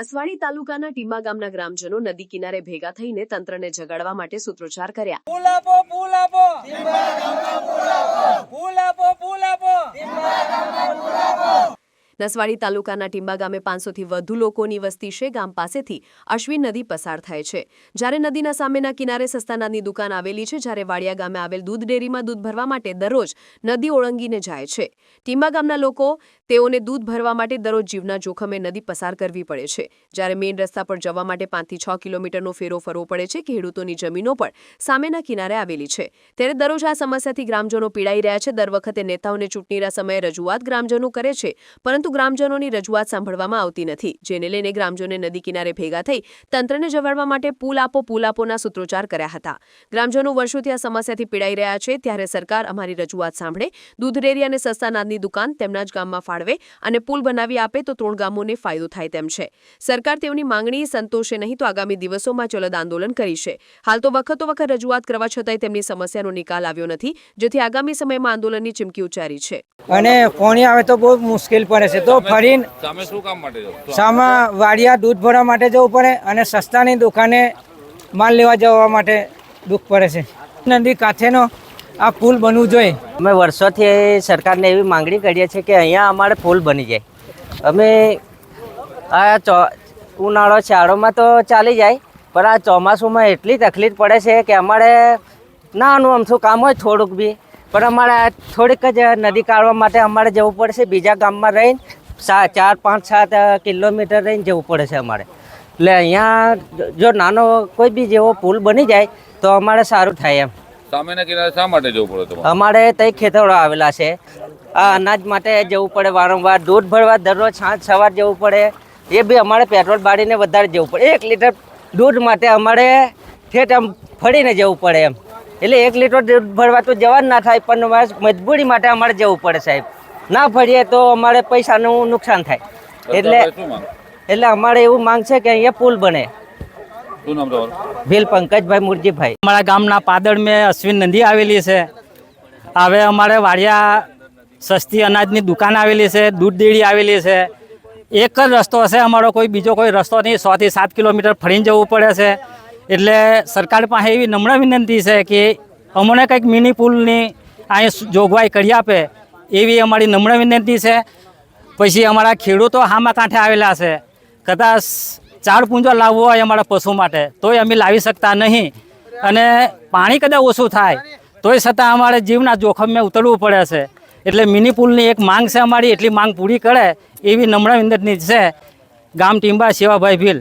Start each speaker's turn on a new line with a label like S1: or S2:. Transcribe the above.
S1: નસવાડી તાલુકાના ટીમા ગામના ગ્રામજનો નદી કિનારે ભેગા થઈને તંત્રને જગાડવા માટે સૂત્રોચ્ચાર કર્યા
S2: ફૂલ આપો ફૂલ આપો ફૂલ આપો ફૂલ આપો
S1: નસવાડી તાલુકાના ટીંબા ગામે પાંચસોથી વધુ લોકોની વસ્તી છે. ગામ પાસેથી અશ્વિન નદી પસાર થાય છે. જ્યારે નદીના સામેના કિનારે સસ્તાનાદની દુકાન આવેલી છે, જ્યારે વાડિયા ગામે આવેલ દૂધ ડેરીમાં દૂધ ભરવા માટે દરરોજ નદી ઓળંગીને જાય છે. ટીંબા ગામના લોકો તેઓને દૂધ ભરવા માટે દરરોજ જીવના જોખમે નદી પસાર કરવી પડે છે. જ્યારે મેઇન રસ્તા પર જવા માટે પાંચથી છ કિલોમીટરનો ફેરો ફરવો પડે છે. ખેડૂતોની જમીનો પણ સામેના કિનારે આવેલી છે. ત્યારે દરરોજ આ સમસ્યાથી ગ્રામજનો પીડાઈ રહ્યા છે. દર વખતે નેતાઓને ચૂંટણીના સમયે રજૂઆત ગ્રામજનો કરે છે. પરંતુ ગ્રામજનોની રજૂઆત સાંભળવામાં આવતી નથી. જેને લઈને ગ્રામજનોને નદી કિનારે ભેગા થઈ તંત્રને જગાડવા માટે પુલ આપો, પુલ આપોના સૂત્રોચ્ચાર કર્યા હતા. ગ્રામજનો વર્ષોથી આ સમસ્યાથી પીડાઈ રહ્યા છે, ત્યારે સરકાર અમારી રજૂઆત સાંભળે, દૂધ અને સસ્તા દુકાન તેમના જ ગામમાં ફાળવે અને પુલ બનાવી આપે તો ત્રણ ગામોને ફાયદો થાય તેમ છે. સરકાર તેઓની માંગણી સંતોષે નહીં તો આગામી દિવસોમાં ચલદ આંદોલન કરીશે. હાલ તો વખતો વખત રજૂઆત કરવા છતાંય તેમની સમસ્યાનો નિકાલ આવ્યો નથી, જેથી આગામી સમયમાં આંદોલનની ચીમકી ઉચ્ચારી છે.
S3: અને પોણી આવે તો બહુ મુશ્કેલ પડે છે. તો ફરીને
S4: તમે શું કામ માટે જાવ
S3: સામા વાડિયા દૂધ ભરવા માટે જવું પડે અને સસ્તાની દુકાને માલ લેવા જવા માટે દુઃખ પડે છે. નદી કાંઠેનો આ પુલ બનવું જોઈએ.
S5: અમે વર્ષોથી સરકારને એવી માંગણી કરીએ છીએ કે અહીંયા અમારે પુલ બની જાય. અમે આ ચો ઉનાળો શિયાળોમાં તો ચાલી જાય પણ આ ચોમાસુમાં એટલી તકલીફ પડે છે કે અમારે નાનું અમથું કામ હોય થોડુંક બી. પણ અમારે થોડીક જ નદી કાઢવા માટે અમારે જવું પડશે. બીજા ગામમાં રહીને ચાર પાંચ સાત કિલોમીટર રહીને જવું પડે છે અમારે. એટલે અહીંયા જો નાનો કોઈ બી જેવો પુલ બની જાય તો અમારે સારું થાય એમ.
S4: સામેના કિનારે શા માટે જવું પડે
S5: અમારે તઈ ખેતરો આવેલા છે. આ અનાજ માટે જવું પડે વારંવાર દૂધ ભરવા દરરોજ સાંજ સવાર જવું પડે. એ બી અમારે પેટ્રોલ બાળીને વધારે જવું પડે. એક લીટર દૂધ માટે અમારે ઠેઠ આમ ફરીને જવું પડે એમ. એટલે એક લીટર દૂધ ભરવા તો જવા જ ના થાય પણ અમારે મજબૂરી માટે અમારે જવું પડે સાહેબ. ના ભરીએ તો અમારે પૈસાનું નુકસાન થાય. એટલે એટલે અમારે એવું માંગ છે કે અહીંયા પુલ બને. ભીલ પંકજભાઈ મુરજીભાઈ.
S6: અમારા ગામના પાદળ મેં અશ્વિન નદી આવેલી છે. હવે અમારે વાડિયા સસ્તી અનાજની દુકાન આવેલી છે દૂધ ડેરી આવેલી છે. એક જ રસ્તો હશે અમારો કોઈ બીજો કોઈ રસ્તો નહીં. સોથી સાત કિલોમીટર ફરીને જવું પડે છે. એટલે સરકાર પાસે એવી નમ્ર વિનંતી છે કે અમને કંઈક મિની પુલની અહીં જોગવાઈ કરી આપે, એવી અમારી નમ્ર વિનંતી છે. પછી અમારા ખેડૂતો હામા કાંઠે આવેલા છે. કદાચ ચાર પૂંજો લાવવો હોય અમારા પશુ માટે, તોય અમે લાવી શકતા નહીં. અને પાણી કદાચ ઓછું થાય, તોય છતાં અમારે જીવના જોખમે ઉતરવું પડે છે. એટલે મિની પુલની એક માંગ છે અમારી, એટલી માંગ પૂરી કરે, એવી નમ્ર વિનંતી છે ગામ ટીંબા સેવાભાઈ ભીલ.